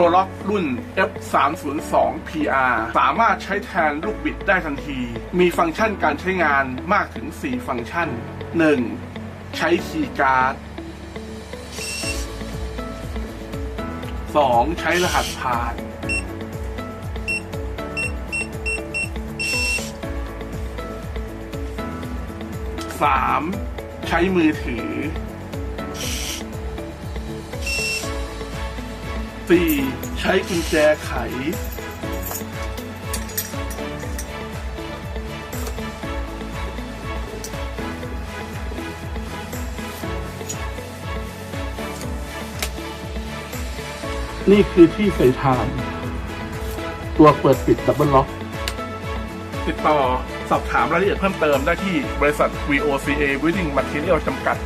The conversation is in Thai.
ตัวล็อกรุ่น F302 PR สามารถใช้แทนลูกบิดได้ทันที มีฟังก์ชันการใช้งานมากถึง 4 ฟังก์ชัน 1. ใช้คีย์การ์ด 2. ใช้รหัสผ่าน 3. ใช้มือถือ 4. ใช้กุญแจไข นี่คือที่ใส่ทาน ตัวเปิดปิดดับเบิลล็อก ติดต่อสอบถามรายละเอียดเพิ่มเติมได้ที่บริษัท VOCA Building Material จำกัด